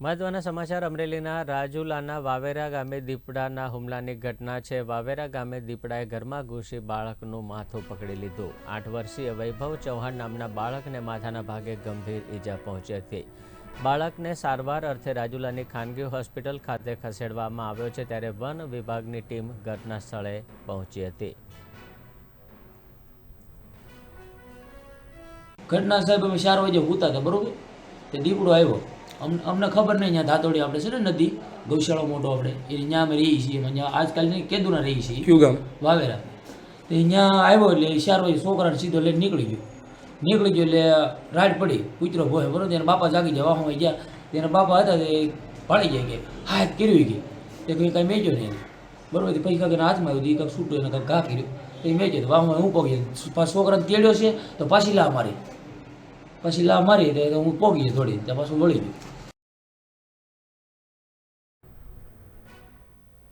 મહત્વના સમાચાર અમરેલીના રાજુલાના વાવેરા ગામે દીપડાના હુમલાની ઘટના છે. વાવેરા ગામે દીપડાએ ઘરમાં ઘૂસી બાળકનું માથું પકડી લીધું. આઠ વર્ષીય વૈભવ ચૌહાણ નામના બાળકને માથાના ભાગે ગંભીર ઈજા પહોંચી હતી. બાળકને સારવાર અર્થે રાજુલાની ખાનગી હોસ્પિટલ ખાતે ખસેડવામાં આવ્યો છે ત્યારે વન વિભાગની ટીમ ઘટના સ્થળે પહોંચી હતી. ઘટના સાહેબ અમે ચાર વાગે હતા બરોબર? તે દીપડો આવ્યો. અમને ખબર નહીં ત્યાં ધાતોડી આપણે છે ને નદી ગૌશાળો મોટો આપણે. એ ત્યાં અમે રહીએ છીએ. આજકાલ કેદુના રહીએ છીએ. કયું ગામ? વાવેરા. તો અહીંયા આવ્યો એટલે ચાર વાગે છોકરાને સીધો લઈને નીકળી ગયો. નીકળી ગયો એટલે રાડ પડી. કૂતરો ભોય બરોબર એના બાપા જાગી ગયા વાહમાં ગયા. તેના બાપા હતા તે પાડી ગયા કે હાથ કર્યું કે. તે કંઈ કાંઈ મેચ્યો નહીં એને. બરોબર પછી કાંઈક હાથમાં આવ્યું કાંઈક છૂટું એને કાંઈક ઘા કર્યું. એ મેચ્યો તો વાહમાં હું પગી છોકરાને તેડ્યો છે તો પાછી લા મારી. પછી લા મારી તો હું પોગી થોડી ત્યાં પાછું વળી ગયું